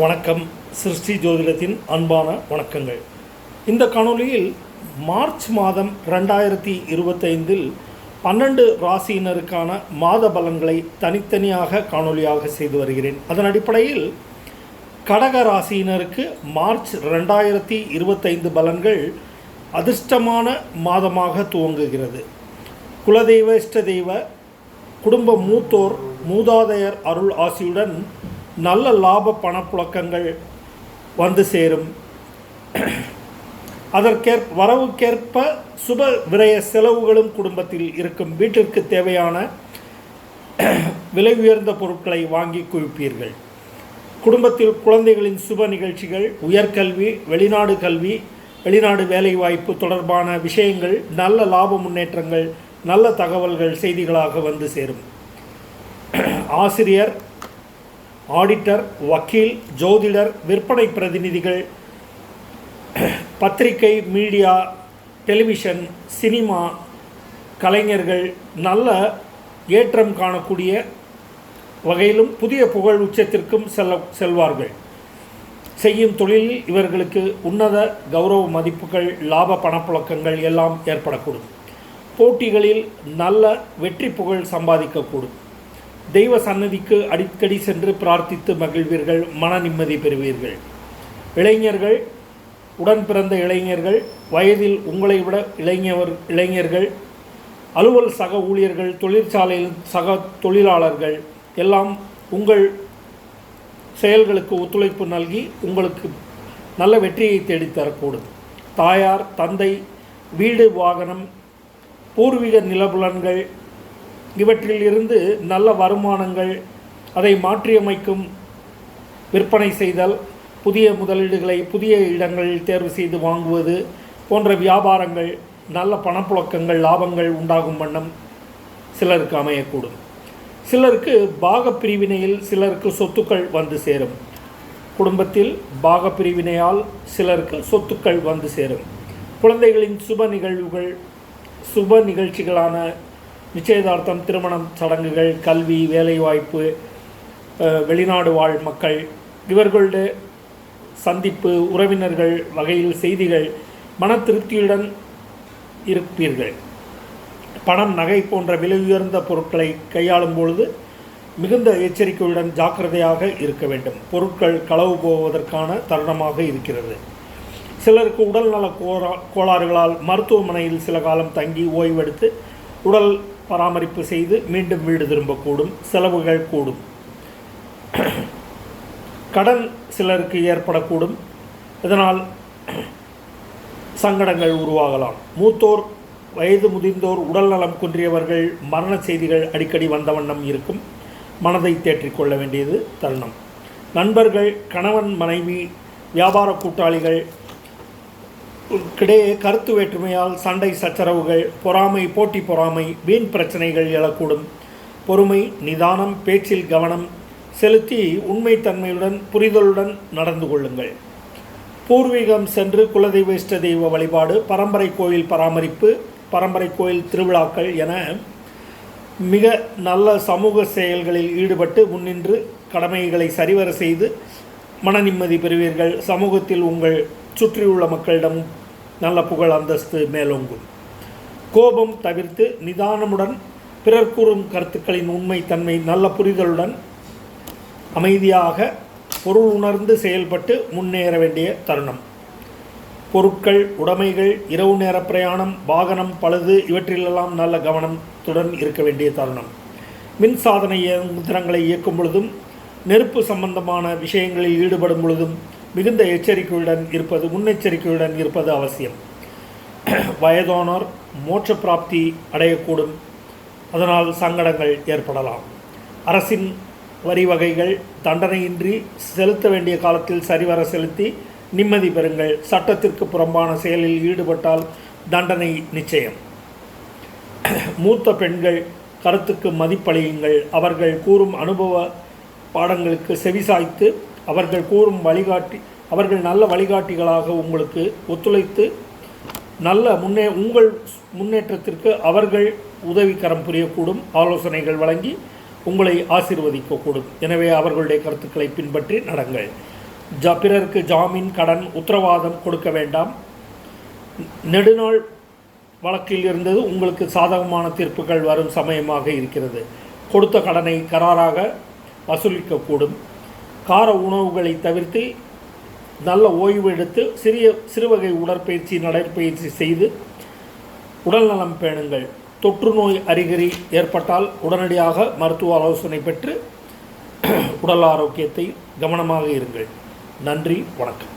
வணக்கம். சிருஷ்டி ஜோதிடத்தின் அன்பான வணக்கங்கள். இந்த காணொளியில் மார்ச் மாதம் ரெண்டாயிரத்தி இருபத்தைந்தில் பன்னெண்டு ராசியினருக்கான மாத பலன்களை தனித்தனியாக காணொளியாக செய்து வருகிறேன். அதன் அடிப்படையில் கடக ராசியினருக்கு மார்ச் ரெண்டாயிரத்தி இருபத்தைந்து பலன்கள் அதிர்ஷ்டமான மாதமாக துவங்குகிறது. குலதெய்வ இஷ்ட தெய்வ குடும்ப மூத்தோர் மூதாதையர் அருள் ஆசியுடன் நல்ல லாப பணப்புழக்கங்கள் வந்து சேரும். அதற்கேற் வரவுக்கேற்ப சுப விரய செலவுகளும் குடும்பத்தில் இருக்கும். வீட்டிற்கு தேவையான விலை உயர்ந்த பொருட்களை வாங்கி குவிப்பீர்கள். குடும்பத்தில் குழந்தைகளின் சுப நிகழ்ச்சிகள் உயர்கல்வி வெளிநாடு கல்வி வெளிநாடு வேலைவாய்ப்பு தொடர்பான விஷயங்கள் நல்ல லாப முன்னேற்றங்கள் நல்ல தகவல்கள் செய்திகளாக வந்து சேரும். ஆசிரியர் ஆடிட்டர் வக்கீல் ஜோதிடர் விற்பனை பிரதிநிதிகள் பத்திரிகை மீடியா டெலிவிஷன் சினிமா கலைஞர்கள் நல்ல ஏற்றம் காணக்கூடிய வகையிலும் புதிய புகழ் உச்சத்திற்கும் செல்ல செல்வார்கள். செய்யும் தொழிலில் இவர்களுக்கு உன்னத கௌரவ மதிப்புகள் லாப பணப்புழக்கங்கள் எல்லாம் ஏற்படக்கூடும். போட்டிகளில் நல்ல வெற்றி புகழ் சம்பாதிக்கக்கூடும். தெய்வ சன்னதிக்கு அடிக்கடி சென்று பிரார்த்தித்து மகிழ்வீர்கள் மன நிம்மதி பெறுவீர்கள். இளைஞர்கள் உடன் பிறந்த இளைஞர்கள் வயதில் உங்களை விட இளைஞர் இளைஞர்கள் அலுவல் சக ஊழியர்கள் தொழிற்சாலையில் சக தொழிலாளர்கள் எல்லாம் உங்கள் செயல்களுக்கு ஒத்துழைப்பு நல்கி உங்களுக்கு நல்ல வெற்றியை தேடித்தரக்கூடும் தாயார் தந்தை வீடு வாகனம் பூர்வீக நிலபுலன்கள் இவற்றில் இருந்து நல்ல வருமானங்கள் அதை மாற்றியமைக்கும் விற்பனை செய்தல் புதிய முதலீடுகளை புதிய இடங்களில் தேர்வு செய்து வாங்குவது போன்ற வியாபாரங்கள் நல்ல பணப்புழக்கங்கள் லாபங்கள் உண்டாகும் வண்ணம் சிலருக்கு அமையக்கூடும். சிலருக்கு பாக பிரிவினையில் சிலருக்கு சொத்துக்கள் வந்து சேரும். குடும்பத்தில் பாக பிரிவினையால் சிலருக்கு சொத்துக்கள் வந்து சேரும். குழந்தைகளின் சுப நிகழ்வுகள் சுப நிகழ்ச்சிகளான நிச்சயதார்த்தம் திருமணம் சடங்குகள் கல்வி வேலைவாய்ப்பு வெளிநாடு வாழ் மக்கள் இவர்களுடைய சந்திப்பு உறவினர்கள் வகையில் செய்திகள் மன திருப்தியுடன் இருப்பீர்கள். பணம் நகை போன்ற விலை உயர்ந்த பொருட்களை கையாளும் பொழுது மிகுந்த எச்சரிக்கையுடன் ஜாக்கிரதையாக இருக்க வேண்டும். பொருட்கள் களவு போவதற்கான தருணமாக இருக்கிறது. சிலருக்கு உடல்நல கோரா கோளாறுகளால் மருத்துவமனையில் சில காலம் தங்கி ஓய்வெடுத்து உடல் பராமரிப்பு செய்து மீண்டும் வீடு திரும்பக்கூடும் செலவுகள் கூடும். கடன் சிலருக்கு ஏற்படக்கூடும். இதனால் சங்கடங்கள் உருவாகலாம். மூத்தோர் வயது முதிர்ந்தோர் உடல்நலம் குன்றியவர்கள் மரண செய்திகள் அடிக்கடி வந்த வண்ணம் இருக்கும். மனதை தேற்றிக்கொள்ள வேண்டியது தருணம். நண்பர்கள் கணவன் மனைவி வியாபார கூட்டாளிகள் கிடையே கருத்து வேற்றுமையால் சண்டை சச்சரவுகள் பொறாமை போட்டி பொறாமை வீண் பிரச்சனைகள் எழக்கூடும். பொறுமை நிதானம் பேச்சில் கவனம் செலுத்தி உண்மைத்தன்மையுடன் புரிதலுடன் நடந்து கொள்ளுங்கள். பூர்வீகம் சென்று குலதெய்வ இஷ்ட தெய்வ வழிபாடு பரம்பரை கோயில் பராமரிப்பு பரம்பரை கோயில் திருவிழாக்கள் என மிக நல்ல சமூக செயல்களில் ஈடுபட்டு முன்னின்று கடமைகளை சரிவர செய்து மன நிம்மதி பெறுவீர்கள். சமூகத்தில் உங்கள் சுற்றியுள்ள மக்களிடம் நல்ல புகழ் அந்தஸ்து மேலோங்கும். கோபம் தவிர்த்து நிதானமுடன் பிறர் கூறும் கருத்துக்களின் உண்மை தன்மை நல்ல புரிதலுடன் அமைதியாக பொருள் உணர்ந்து செயல்பட்டு முன்னேற வேண்டிய தருணம். பொருட்கள் உடைமைகள் இரவு நேர பிரயாணம் வாகனம் பழுது இவற்றிலெல்லாம் நல்ல கவனத்துடன் இருக்க வேண்டிய தருணம். மின்சாதன இயந்திரங்களை இயக்கும் பொழுதும் நெருப்பு சம்பந்தமான விஷயங்களில் ஈடுபடும் பொழுதும் மிகுந்த எச்சரிக்கையுடன் இருப்பது முன்னெச்சரிக்கையுடன் இருப்பது அவசியம். வயதானோர் மோட்ச பிராப்தி அடையக்கூடும். அதனால் சங்கடங்கள் ஏற்படலாம். அரசின் வரி வகைகள் தண்டனையின்றி செலுத்த வேண்டிய காலத்தில் சரிவர செலுத்தி நிம்மதி பெறுங்கள். சட்டத்திற்கு புறம்பான செயலில் ஈடுபட்டால் தண்டனை நிச்சயம். மூத்த பெண்கள் கருத்துக்கு மதிப்பளியுங்கள். அவர்கள் கூறும் அனுபவ பாடங்களுக்கு செவிசாய்த்து அவர்கள் கூறும் வழிகாட்டி அவர்கள் நல்ல வழிகாட்டிகளாக உங்களுக்கு ஒத்துழைத்து நல்ல முன்னே உங்கள் முன்னேற்றத்திற்கு அவர்கள் உதவிக்கரம் புரியக்கூடும் ஆலோசனைகள் வழங்கி உங்களை ஆசீர்வதிக்கக்கூடும். எனவே அவர்களுடைய கருத்துக்களை பின்பற்றி நடங்கள். ஜா பிறருக்கு ஜாமீன் கடன் உத்தரவாதம் கொடுக்க வேண்டாம். நெடுநாள் வழக்கில் இருந்தது உங்களுக்கு சாதகமான தீர்ப்புகள் வரும் சமயமாக இருக்கிறது. கொடுத்த கடனை கராராக வசூலிக்கக்கூடும் கார உணவுகளை தவிர்த்து நல்ல ஓய்வு எடுத்து சிறிய சிறுவகை உடற்பயிற்சி நடைப்பயிற்சி செய்து உடல்நலம் பேணுங்கள். தொற்று நோய் அறிகுறி ஏற்பட்டால் உடனடியாக மருத்துவ ஆலோசனை பெற்று உடல் ஆரோக்கியத்தை கவனமாக இருங்கள். நன்றி வணக்கம்.